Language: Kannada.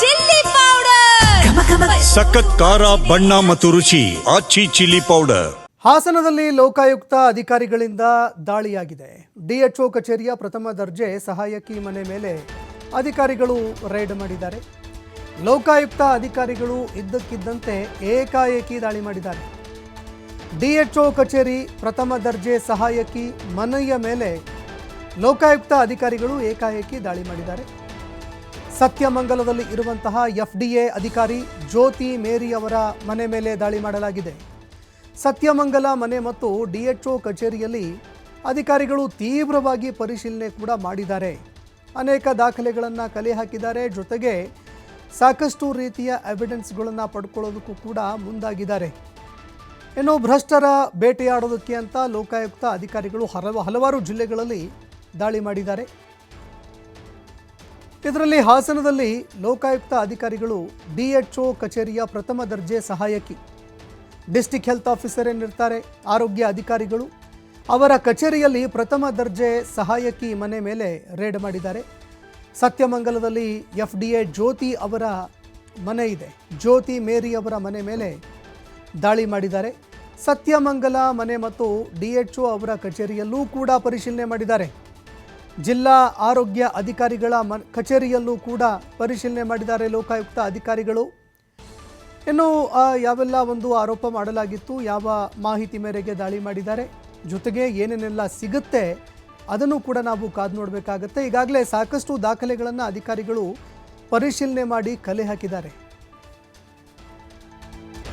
Chilli powder. ಸಖತ್ ಖಾರ ಬಣ್ಣ ಮತ್ತು ರುಚಿ ಆಚಿ ಚಿಲ್ಲಿ ಪೌಡರ್. ಹಾಸನದಲ್ಲಿ ಲೋಕಾಯುಕ್ತ ಅಧಿಕಾರಿಗಳಿಂದ ದಾಳಿಯಾಗಿದೆ. ಡಿಎಚ್ಒ ಕಚೇರಿಯ ಪ್ರಥಮ ದರ್ಜೆ ಸಹಾಯಕಿ ಮನೆ ಮೇಲೆ ಅಧಿಕಾರಿಗಳು ರೈಡ್ ಮಾಡಿದ್ದಾರೆ. ಲೋಕಾಯುಕ್ತ ಅಧಿಕಾರಿಗಳು ಇದ್ದಕ್ಕಿದ್ದಂತೆ ಏಕಾಏಕಿ ದಾಳಿ ಮಾಡಿದ್ದಾರೆ. ಡಿಎಚ್ಒ ಕಚೇರಿ ಪ್ರಥಮ ದರ್ಜೆ ಸಹಾಯಕಿ ಮನೆಯ ಮೇಲೆ ಲೋಕಾಯುಕ್ತ ಅಧಿಕಾರಿಗಳು ಏಕಾಏಕಿ ದಾಳಿ ಮಾಡಿದ್ದಾರೆ. ಸತ್ಯಮಂಗಲದಲ್ಲಿ ಇರುವಂತಹ ಎಫ್ಡಿಎ ಅಧಿಕಾರಿ ಜ್ಯೋತಿ ಮೇರಿ ಅವರ ಮನೆ ಮೇಲೆ ದಾಳಿ ಮಾಡಲಾಗಿದೆ. ಸತ್ಯಮಂಗಲ ಮನೆ ಮತ್ತು ಡಿಎಚ್ಒ ಕಚೇರಿಯಲ್ಲಿ ಅಧಿಕಾರಿಗಳು ತೀವ್ರವಾಗಿ ಪರಿಶೀಲನೆ ಕೂಡ ಮಾಡಿದ್ದಾರೆ. ಅನೇಕ ದಾಖಲೆಗಳನ್ನು ಕಲೆ ಹಾಕಿದ್ದಾರೆ. ಜೊತೆಗೆ ಸಾಕಷ್ಟು ರೀತಿಯ ಎವಿಡೆನ್ಸ್ಗಳನ್ನು ಪಡ್ಕೊಳ್ಳೋದಕ್ಕೂ ಕೂಡ ಮುಂದಾಗಿದ್ದಾರೆ. ಇನ್ನು ಭ್ರಷ್ಟರ ಬೇಟೆಯಾಡೋದಕ್ಕೆ ಅಂತ ಲೋಕಾಯುಕ್ತ ಅಧಿಕಾರಿಗಳು ಹಲವು ಹಲವಾರು ಜಿಲ್ಲೆಗಳಲ್ಲಿ ದಾಳಿ ಮಾಡಿದ್ದಾರೆ. ಇದರಲ್ಲಿ ಹಾಸನದಲ್ಲಿ ಲೋಕಾಯುಕ್ತ ಅಧಿಕಾರಿಗಳು ಡಿಎಚ್ಒ ಕಚೇರಿಯ ಪ್ರಥಮ ದರ್ಜೆ ಸಹಾಯಕಿ. ಡಿಸ್ಟಿಕ್ ಹೆಲ್ತ್ ಆಫೀಸರ್ ಏನಿರ್ತಾರೆ ಆರೋಗ್ಯ ಅಧಿಕಾರಿಗಳು. ಅವರ ಕಚೇರಿಯಲ್ಲಿ ಪ್ರಥಮ ದರ್ಜೆ ಸಹಾಯಕಿ ಮನೆ ಮೇಲೆ ರೇಡ್ ಮಾಡಿದ್ದಾರೆ. ಸತ್ಯಮಂಗಲದಲ್ಲಿ ಎಫ್ ಡಿ ಎ ಜ್ಯೋತಿ ಅವರ ಮನೆ ಇದೆ. ಜ್ಯೋತಿ ಮೇರಿ ಅವರ ಮನೆ ಮೇಲೆ ದಾಳಿ ಮಾಡಿದ್ದಾರೆ. ಸತ್ಯಮಂಗಲ ಮನೆ ಮತ್ತು ಡಿ ಅವರ ಕಚೇರಿಯಲ್ಲೂ ಕೂಡ ಪರಿಶೀಲನೆ ಮಾಡಿದ್ದಾರೆ. ಜಿಲ್ಲಾ ಆರೋಗ್ಯ ಅಧಿಕಾರಿಗಳ ಮ ಕಚೇರಿಯಲ್ಲೂ ಕೂಡ ಪರಿಶೀಲನೆ ಮಾಡಿದ್ದಾರೆ ಲೋಕಾಯುಕ್ತ ಅಧಿಕಾರಿಗಳು. ಇನ್ನು ಯಾವೆಲ್ಲ ಒಂದು ಆರೋಪ ಮಾಡಲಾಗಿತ್ತು, ಯಾವ ಮಾಹಿತಿ ಮೇರೆಗೆ ದಾಳಿ ಮಾಡಿದ್ದಾರೆ, ಜೊತೆಗೆ ಏನೇನೆಲ್ಲ ಸಿಗುತ್ತೆ, ಅದನ್ನು ಕೂಡ ನಾವು ಕಾದು ನೋಡಬೇಕಾಗತ್ತೆ. ಈಗಾಗಲೇ ಸಾಕಷ್ಟು ದಾಖಲೆಗಳನ್ನು ಅಧಿಕಾರಿಗಳು ಪರಿಶೀಲನೆ ಮಾಡಿ ಕಲೆ ಹಾಕಿದ್ದಾರೆ.